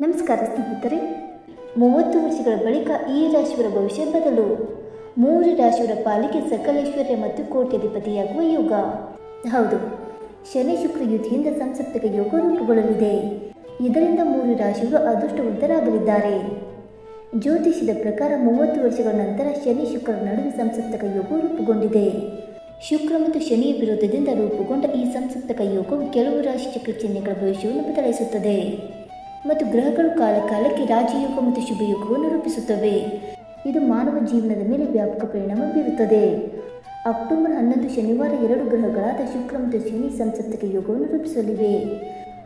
ನಮಸ್ಕಾರ ಸ್ನೇಹಿತರೆ. ಮೂವತ್ತು ವರ್ಷಗಳ ಬಳಿಕ ಈ ರಾಶಿಯವರ ಭವಿಷ್ಯ ಬದಲು. ಮೂರು ರಾಶಿಯವರ ಪಾಲಿಗೆ ಸಕಲೇಶ್ವರ್ಯ ಮತ್ತು ಕೋಟ್ಯಾಧಿಪತಿಯಾಗುವ ಯೋಗ. ಹೌದು, ಶನಿ ಶುಕ್ರ ಯುದ್ಧಿಯಿಂದ ಸಂಸಪ್ತಕ ಯೋಗ ರೂಪುಗೊಳ್ಳಲಿದೆ. ಇದರಿಂದ ಮೂರು ರಾಶಿಗಳು ಅದೃಷ್ಟವಂತರಾಗಲಿದ್ದಾರೆ. ಜ್ಯೋತಿಷ್ಯದ ಪ್ರಕಾರ ಮೂವತ್ತು ವರ್ಷಗಳ ನಂತರ ಶನಿ ಶುಕ್ರ ನಡುವೆ ಸಂಸಪ್ತಕ ಯೋಗ ರೂಪುಗೊಂಡಿದೆ. ಶುಕ್ರ ಮತ್ತು ಶನಿಯ ವಿರೋಧದಿಂದ ರೂಪುಗೊಂಡ ಈ ಸಂಸಪ್ತಕ ಯೋಗವು ಕೆಲವು ರಾಶಿ ಚಕ್ರ ಚಿಹ್ನೆಗಳ ಭವಿಷ್ಯವನ್ನು ಬದಲಾಯಿಸುತ್ತದೆ. ಮತ್ತು ಗ್ರಹಗಳು ಕಾಲ ಕಾಲಕ್ಕೆ ರಾಜಯೋಗ ಮತ್ತು ಶುಭಯೋಗವನ್ನು ರೂಪಿಸುತ್ತವೆ. ಇದು ಮಾನವ ಜೀವನದ ಮೇಲೆ ವ್ಯಾಪಕ ಪರಿಣಾಮ ಬೀರುತ್ತದೆ. ಅಕ್ಟೋಬರ್ ಹನ್ನೊಂದು ಶನಿವಾರ ಎರಡು ಗ್ರಹಗಳಾದ ಶುಕ್ರ ಮತ್ತು ಶನಿ ಸಂಸತ್ತಿಗೆ ಯೋಗವನ್ನು ರೂಪಿಸಲಿವೆ.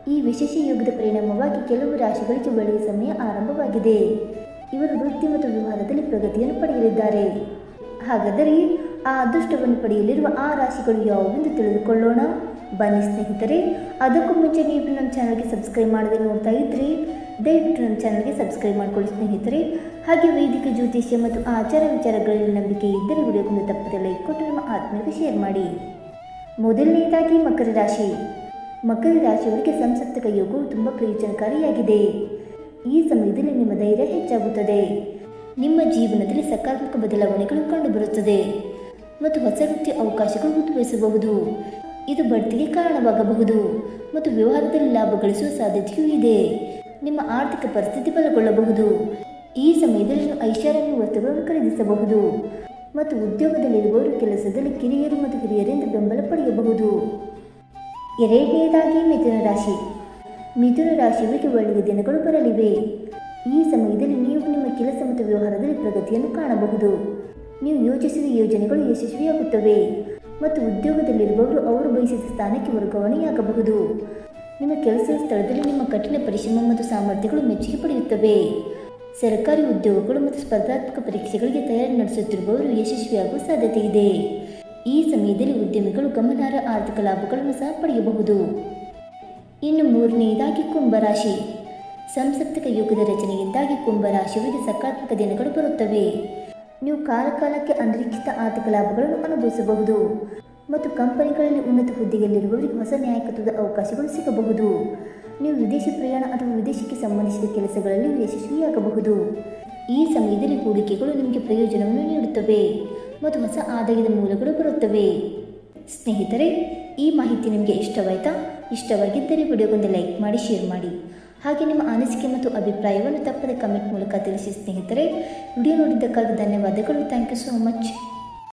ಈ ವಿಶೇಷ ಯೋಗದ ಪರಿಣಾಮವಾಗಿ ಕೆಲವು ರಾಶಿಗಳಿಗೆ ಒಳ್ಳೆಯ ಸಮಯ ಆರಂಭವಾಗಿದೆ. ಇವರು ವೃತ್ತಿ ಮತ್ತು ವ್ಯವಹಾರದಲ್ಲಿ ಪ್ರಗತಿಯನ್ನು ಪಡೆಯಲಿದ್ದಾರೆ. ಹಾಗಾದರೆ ಆ ಅದೃಷ್ಟವನ್ನು ಪಡೆಯಲಿರುವ ಆ ರಾಶಿಗಳು ಯಾವುವೆಂದು ತಿಳಿದುಕೊಳ್ಳೋಣ? ಬನ್ನಿ ಸ್ನೇಹಿತರೆ. ಅದಕ್ಕೂ ಮುಂಚೆ ನೀವು ನಮ್ಮ ಚಾನಲ್ಗೆ ಸಬ್ಸ್ಕ್ರೈಬ್ ಮಾಡದೆ ನೋಡ್ತಾ ಇದ್ರಿ ದಯವಿಟ್ಟು ನಮ್ಮ ಚಾನಲ್ಗೆ ಸಬ್ಸ್ಕ್ರೈಬ್ ಮಾಡಿಕೊಳ್ಳಿ ಸ್ನೇಹಿತರೆ. ಹಾಗೆ ವೈದಿಕ ಜ್ಯೋತಿಷ್ಯ ಮತ್ತು ಆಚಾರ ವಿಚಾರಗಳಲ್ಲಿ ನಂಬಿಕೆ ಇದ್ದರೆ ವಿಡಿಯೋಗೊಂದು ತಪ್ಪದೆ ಲೈಕ್ ಕೊಟ್ಟು ನಮ್ಮ ಆತ್ಮೀಯರಿಗೆ ಶೇರ್ ಮಾಡಿ. ಮೊದಲನೆಯದಾಗಿ ಮಕರ ರಾಶಿ. ಮಕರ ರಾಶಿಯವರಿಗೆ ಸಂಸಪ್ತಕ ಯೋಗವು ತುಂಬ ಪ್ರಯೋಜನಕಾರಿಯಾಗಿದೆ. ಈ ಸಮಯದಲ್ಲಿ ನಿಮ್ಮ ಧೈರ್ಯ ಹೆಚ್ಚಾಗುತ್ತದೆ. ನಿಮ್ಮ ಜೀವನದಲ್ಲಿ ಸಕಾರಾತ್ಮಕ ಬದಲಾವಣೆಗಳು ಕಂಡುಬರುತ್ತದೆ. ಮತ್ತು ಹೊಸ ವೃತ್ತಿ ಅವಕಾಶಗಳು ಉದ್ಭವಿಸಬಹುದು ಇದು ಬಡ್ತಿಗೆ ಕಾರಣವಾಗಬಹುದು ಮತ್ತು ವ್ಯವಹಾರದಲ್ಲಿ ಲಾಭ ಗಳಿಸುವ ಸಾಧ್ಯತೆಯೂ ಇದೆ. ನಿಮ್ಮ ಆರ್ಥಿಕ ಪರಿಸ್ಥಿತಿ ಬಲಗೊಳ್ಳಬಹುದು. ಈ ಸಮಯದಲ್ಲಿ ನೀವು ಐಷಾರಾಮಿ ವಸ್ತುಗಳನ್ನು ಖರೀದಿಸಬಹುದು ಮತ್ತು ಉದ್ಯೋಗದಲ್ಲಿರುವವರು ಕೆಲಸದಲ್ಲಿ ಕಿರಿಯರು ಮತ್ತು ಹಿರಿಯರಿಂದ ಬೆಂಬಲ ಪಡೆಯಬಹುದು. ಎರಡನೆಯದಾಗಿ ಮಿಥುನ ರಾಶಿ. ಮಿಥುನ ರಾಶಿಯವರಿಗೆ ಒಳ್ಳೆಯ ದಿನಗಳು ಬರಲಿವೆ. ಈ ಸಮಯದಲ್ಲಿ ನೀವು ನಿಮ್ಮ ಕೆಲಸ ಮತ್ತು ವ್ಯವಹಾರದಲ್ಲಿ ಪ್ರಗತಿಯನ್ನು ಕಾಣಬಹುದು. ನೀವು ಯೋಚಿಸಿದ ಯೋಜನೆಗಳು ಯಶಸ್ವಿಯಾಗುತ್ತವೆ. ಮತ್ತು ಉದ್ಯೋಗದಲ್ಲಿರುವವರು ಅವರು ಬಯಸಿದ ಸ್ಥಾನಕ್ಕೆ ವರ್ಗಾವಣೆಯಾಗಬಹುದು ನಿಮ್ಮ ಕೆಲಸದ ಸ್ಥಳದಲ್ಲಿ ನಿಮ್ಮ ಕಠಿಣ ಪರಿಶ್ರಮ ಮತ್ತು ಸಾಮರ್ಥ್ಯಗಳು ಮೆಚ್ಚುಗೆ ಪಡೆಯುತ್ತವೆ. ಸರ್ಕಾರಿ ಉದ್ಯೋಗಗಳು ಮತ್ತು ಸ್ಪರ್ಧಾತ್ಮಕ ಪರೀಕ್ಷೆಗಳಿಗೆ ತಯಾರಿ ನಡೆಸುತ್ತಿರುವವರು ಯಶಸ್ವಿಯಾಗುವ ಸಾಧ್ಯತೆ ಇದೆ ಈ ಸಮಯದಲ್ಲಿ ಉದ್ಯಮಿಗಳು ಗಮನಾರ್ಹ ಆರ್ಥಿಕ ಲಾಭಗಳನ್ನು ಸಹ ಪಡೆಯಬಹುದು. ಇನ್ನು ಮೂರನೆಯದಾಗಿ ಕುಂಭರಾಶಿ ಸಂಸಪ್ತಕ ಯುಗದ ರಚನೆಯಿಂದಾಗಿ ಕುಂಭರಾಶಿಯವರಿಗೆ ಸಕಾರಾತ್ಮಕ ದಿನಗಳು ಬರುತ್ತವೆ. ನೀವು ಕಾಲಕಾಲಕ್ಕೆ ಅನಿರೀಕ್ಷಿತ ಆರ್ಥಿಕ ಲಾಭಗಳನ್ನು ಅನುಭವಿಸಬಹುದು ಮತ್ತು ಕಂಪನಿಗಳಲ್ಲಿ ಉನ್ನತ ಹುದ್ದೆಯಲ್ಲಿರುವವರಿಗೆ ಹೊಸ ನ್ಯಾಯಕತ್ವದ ಅವಕಾಶಗಳು ಸಿಗಬಹುದು. ನೀವು ವಿದೇಶಿ ಪ್ರಯಾಣ ಅಥವಾ ವಿದೇಶಕ್ಕೆ ಸಂಬಂಧಿಸಿದ ಕೆಲಸಗಳಲ್ಲಿ ಯಶಸ್ವಿಯಾಗಬಹುದು. ಈ ಸಮಯದಲ್ಲಿ ಹೂಡಿಕೆಗಳು ನಿಮಗೆ ಪ್ರಯೋಜನವನ್ನು ನೀಡುತ್ತವೆ ಮತ್ತು ಹೊಸ ಆದಾಯದ ಮೂಲಗಳು ಬರುತ್ತವೆ. ಸ್ನೇಹಿತರೆ, ಈ ಮಾಹಿತಿ ನಿಮಗೆ ಇಷ್ಟವಾಯ್ತಾ? ಇಷ್ಟವಾಗಿದ್ದರೆ ವಿಡಿಯೋಗೊಂದು ಲೈಕ್ ಮಾಡಿ, ಶೇರ್ ಮಾಡಿ. ಹಾಗೆ ನಿಮ್ಮ ಅನಿಸಿಕೆ ಮತ್ತು ಅಭಿಪ್ರಾಯವನ್ನು ತಪ್ಪದೆ ಕಮೆಂಟ್ ಮೂಲಕ ತಿಳಿಸಿ ಸ್ನೇಹಿತರೆ. ವಿಡಿಯೋ ನೋಡಿದ್ದಕ್ಕಾಗಿ ಧನ್ಯವಾದಗಳು. Thank you so much